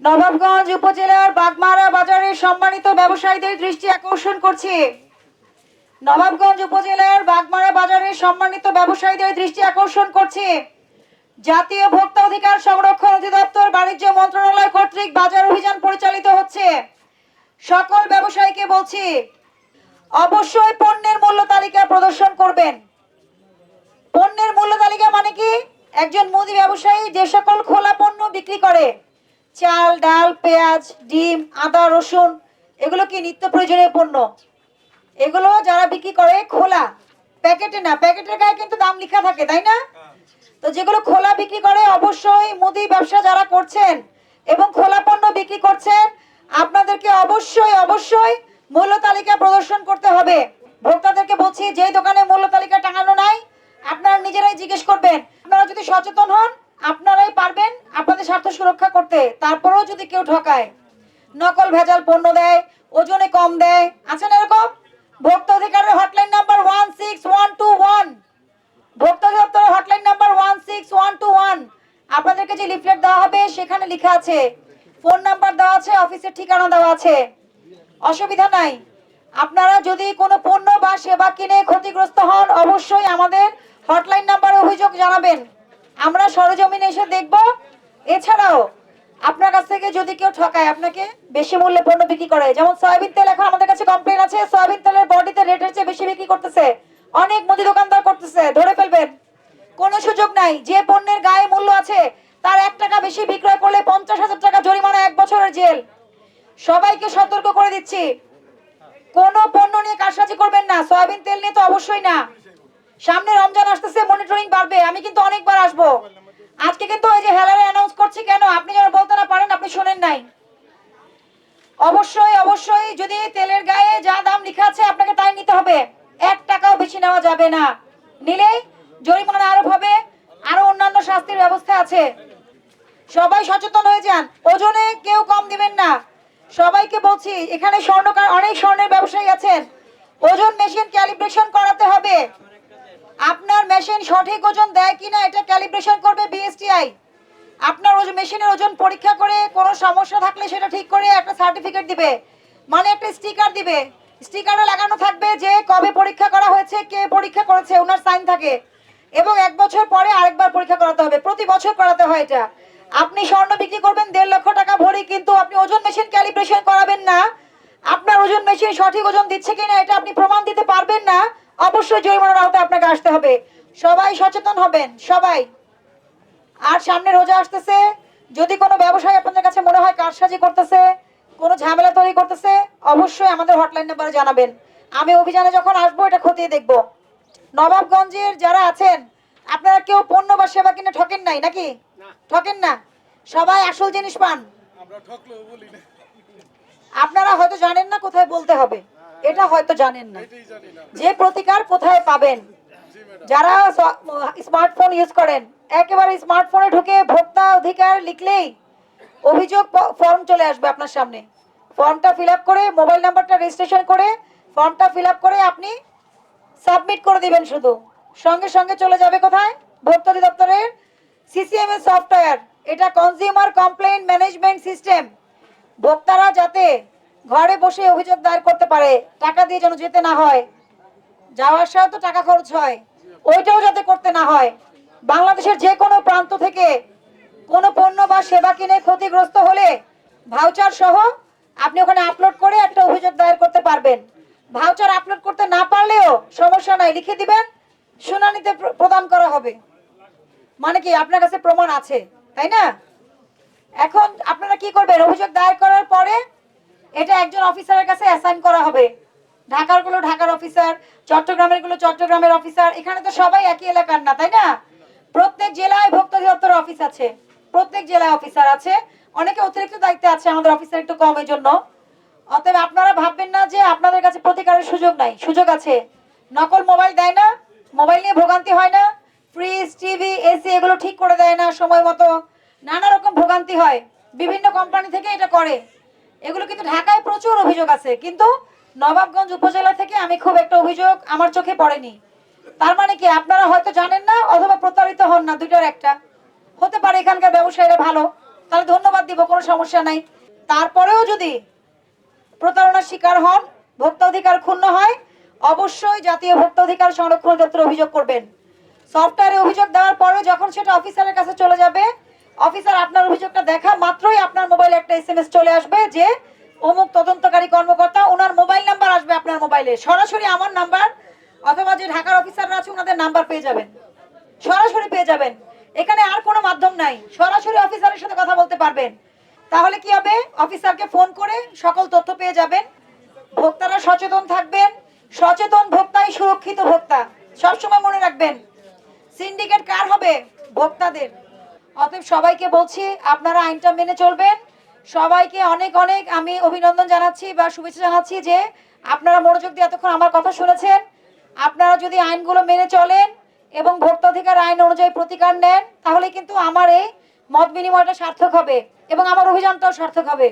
নবাবগঞ্জ উপজেলার বাগমারা বাজারের সম্মানিত ব্যবসায়ীদের দৃষ্টি আকর্ষণ করছি। নবাবগঞ্জ উপজেলার বাগমারা বাজারের সম্মানিত ব্যবসায়ীদের দৃষ্টি আকর্ষণ করছি। জাতীয় ভোক্তা অধিকার সংরক্ষণ অধিদপ্তর বাণিজ্য মন্ত্রণালয় কর্তৃক বাজার অভিযান পরিচালিত হচ্ছে। সকল ব্যবসায়ীকে বলছি, অবশ্যই পণ্যের মূল্য তালিকা প্রদর্শন করবেন। পণ্যের মূল্য তালিকা মানে কি? একজন মুদি ব্যবসায়ী যে সকল খোলা পণ্য বিক্রি করে চাল, ডাল, পেঁয়াজ, ডিম, আদা, রসুন, এগুলো কি নিত্য প্রয়োজনীয় পণ্য? এগুলো যারা বিক্রি করে খোলা। প্যাকেটে না, প্যাকেটের গায়ে কিন্তু দাম লেখা থাকে, তাই না? তো যেগুলো খোলা বিক্রি করে, অবশ্যই মুদি ব্যবসা যারা করছেন এবং খোলা পণ্য বিক্রি করছেন, আপনাদেরকে অবশ্যই অবশ্যই মূল্য তালিকা প্রদর্শন করতে হবে। ভোক্তাদেরকে বলছি যে দোকানে মূল্য তালিকা টাঙানো নাই, আপনারা নিজেরাই জিজ্ঞেস করবেন। আপনারা যদি সচেতন হন, আপনারাই পারবেন স্বার্থ সুরক্ষা করতে, তারপরেও যদি কেউ ঠকায়, নকল ভেজাল পণ্য দেয়, ওজনে কম দেয়, আছেন এরকম? ভোক্তা অধিকারের hotline number one six one two one ভোক্তা দপ্তরের hotline number one six one two one আপনাদেরকে যে লিফলেট দেওয়া হবে, সেখানে লেখা আছে ফোন নাম্বার দেওয়া আছে অফিসের ঠিকানা দেওয়া আছে। অসুবিধা নাই। আপনারা যদি কোনো পণ্য বা সেবা কিনে ক্ষতিগ্রস্ত হন, অবশ্যই আমাদের হটলাইন নাম্বারে অভিযোগ জানাবেন। আমরা সরজমিনে এসে দেখব এছাড়াও, আপনার কাছ থেকে যদি কেউ ঠকায়, আপনাকে বেশি মূল্যে পণ্য বিক্রি করে যেমন সয়াবিন তেল এখন আমাদের কাছে কমপ্লেন আছে, সয়াবিন তেলের বডিতে রেটের চেয়ে বেশি বিক্রি করতেছে। অনেক মুদি দোকানদার করতেছে, ধরে ফেলবেন। কোনো সুযোগ নাই, যে পণ্যের গায়ে মূল্য আছে, তার এক টাকা বেশি বিক্রয় করলে পঞ্চাশ হাজার টাকা জরিমানা এক বছরের জেল। সবাইকে সতর্ক করে দিচ্ছি। কোনো পণ্য নিয়ে কারসাজি করবেন না, সয়াবিন তেল নিয়ে তো অবশ্যই না। সামনে রমজান আসতেছে মনিটরিং বাড়বে, আমি কিন্তু অনেকবার আসব। আজকে কিন্তু ওই যে হেলারে অ্যানাউন্স করছি কেন? আপনি যেন বলতে না পারেন, আপনি শোনেন নাই। অবশ্যই অবশ্যই যদি তেলের গায়ে যা দাম লেখা আছে, আপনাকে তাই নিতে হবে। এক টাকাও বেশি নেওয়া যাবে না। নিলেই জরিমানা আরোপ হবে, আরও অন্যান্য শাস্তির ব্যবস্থা আছে। সবাই সচেতন হয়ে যান। ওজনে কেউ কম দিবেন না। সবাইকে বলছি, এখানে স্বর্ণকার অনেক স্বর্ণের ব্যবসায়ী আছেন। ওজন মেশিন ক্যালিব্রেশন করাতে হবে। আপনার মেশিন সঠিক ওজন দেয় কিনা এটা ক্যালিব্রেশন করবে বিএসটিআই আপনার ওজন মেশিনের ওজন পরীক্ষা করে কোনো সমস্যা থাকলে সেটা ঠিক করে একটা সার্টিফিকেট দিবে। মানে একটা স্টিকার দিবে। স্টিকারে লাগানো থাকবে যে কবে পরীক্ষা করা হয়েছে, কে পরীক্ষা করেছে, ওনার সাইন থাকে। এবং এক বছর পরে আরেকবার পরীক্ষা করাতে হবে। প্রতি বছর করাতে হয় এটা। আপনি স্বর্ণ বিক্রি করবেন, দেড় লক্ষ টাকা ভরি, কিন্তু আপনি ওজন মেশিন ক্যালিব্রেশন করাবেন না। আপনার ওজন মেশিন সঠিক ওজন দিচ্ছে কিনা, এটা আপনি প্রমাণ দিতে পারবেন না। অবশ্যই জরিমানার আওতায় আপনাকে আসতে হবে। সবাই সচেতন হবেন সবাই। আর সামনে রোজা আসতেছে যদি কোনো ব্যবসায়ী আপনাদের কাছে মনে হয় কারসাজি করতেছে কোনো ঝামেলা তৈরি করতেছে অবশ্যই আমাদের হটলাইন নাম্বারে জানাবেন। আমি অভিযানে যখন আসব এটা খতিয়ে দেখব। নবাবগঞ্জের যারা আছেন আপনারা কেউ পণ্য বা সেবা কিনে ঠকেন নাই নাকি? ঠকেন না? সবাই আসল জিনিস পান। আপনারা হয়তো জানেন না কোথায় বলতে হবে। এটা হয়তো জানেন না। যে প্রতিকার কোথায় পাবেন? যারা স্মার্টফোন ইউজ করেন একেবারে স্মার্টফোনে ঢুকে ভোক্তা অধিকার লিখলেই অভিযোগ ফর্ম চলে আসবে আপনার সামনে। ফর্মটা ফিল করে মোবাইল নাম্বারটা রেজিস্ট্রেশন করে ফর্মটা ফিল আপ করে আপনি সাবমিট করে দিবেন শুধু। সঙ্গে সঙ্গে চলে যাবে কোথায়? ভোক্তা অধিদপ্তরের সিসিএমএস সফটওয়্যার এটা কনজিউমার কমপ্লেইন ম্যানেজমেন্ট সিস্টেম ভোক্তারা যাতে ঘরে বসে অভিযোগ দায়ের করতে পারে, টাকা দিয়ে যেন যেতে না হয়। যাওয়ার আসাও তো টাকা খরচ হয়, ওইটাও যাতে করতে না হয়। বাংলাদেশের যে কোনো প্রান্ত থেকে কোনো পণ্য বা সেবা কিনে ক্ষতিগ্রস্ত হলে ভাউচার সহ আপনি ওখানে আপলোড করে একটা অভিযোগ দায়ের করতে পারবেন। ভাউচার আপলোড করতে না পারলেও সমস্যা নাই, লিখে দিবেন, শুনানিতে প্র- প্রদান করা হবে। মানে কি, আপনার কাছে প্রমাণ আছে, তাই না? এখন আপনারা কি করবেন? অভিযোগ দায়ের করার পরে এটা একজন অফিসারের কাছে অ্যাসাইন করা হবে। ঢাকারগুলো ঢাকার অফিসার, চট্টগ্রামেরগুলো চট্টগ্রামের অফিসার, এখানে তো সবাই একই এলাকার না, তাই না? প্রত্যেক জেলায় ভোক্তা অধিদপ্তর অফিস আছে। প্রত্যেক জেলায় অফিসার আছে। অনেকে অতিরিক্ত দায়িত্বে আছে, আমাদের অফিসার একটু কমের জন্য অতএব আপনারা ভাববেন না যে আপনাদের কাছে প্রতিকারের সুযোগ নাই, সুযোগ আছে। নকল মোবাইল দেয় না, মোবাইল নিয়ে ভোগান্তি হয় না ফ্রিজ টিভি এসি এগুলো ঠিক করে দেয় না সময় মতো। নানা রকম ভোগান্তি হয়। বিভিন্ন কোম্পানি থেকে এটা করে। এগুলো কিন্তু ঢাকায় প্রচুর অভিযোগ আছে, কিন্তু নবাবগঞ্জ উপজেলা থেকে আমি খুব একটা অভিযোগ আমার চোখে পড়েনি। তার মানে কি আপনারা হয়তো জানেন না অথবা প্রতারিত হন না, দুইটার একটা। হতে পারে এখানকার ব্যবসায়ীরা ভালো, তাহলে ধন্যবাদ দিব, কোনো সমস্যা নাই। তারপরেও যদি প্রতারণার শিকার হন ভোক্তা অধিকার ক্ষুণ্ণ হয়, অবশ্যই জাতীয় ভোক্তা অধিকার সংরক্ষণ দপ্তরে অভিযোগ করবেন। সফটওয়্যারে অভিযোগ দেওয়ার পরে যখন সেটা অফিসারের কাছে চলে যাবে অফিসার আপনার অভিযোগটা দেখা মাত্রই আপনার মোবাইলে একটা এসএমএস চলে আসবে যে অমুক তদন্তকারী কর্মকর্তা, ওনার মোবাইল নাম্বার আসবে আপনার মোবাইলে। সরাসরি আমার নাম্বার অথবা যে ঢাকার অফিসাররা আছে ওনাদের নাম্বার পেয়ে যাবেন। সরাসরি পেয়ে যাবেন। এখানে আর কোনো মাধ্যম নাই। সরাসরি অফিসারের সাথে কথা বলতে পারবেন। তাহলে কি হবে? অফিসারকে ফোন করে সকল তথ্য পেয়ে যাবেন। ভোক্তারা সচেতন থাকবেন। সচেতন ভোক্তাই সুরক্ষিত ভোক্তা। সবসময় মনে রাখবেন, সিন্ডিকেট কার হবে? ভোক্তাদের। অতএব সবাইকে বলছি, আপনারা আইনটা মেনে চলবেন। সবাইকে অনেক অনেক আমি অভিনন্দন জানাচ্ছি বা শুভেচ্ছা জানাচ্ছি যে আপনারা মনোযোগ দিয়ে এতক্ষণ আমার কথা শুনেছেন। আপনারা যদি আইনগুলো মেনে চলেন এবং ভোক্তাধিকার আইন অনুযায়ী প্রতিকার নেন, তাহলে কিন্তু আমার এই মত বিনিময়টা সার্থক হবে এবং আমার অভিযানটাও সার্থক হবে।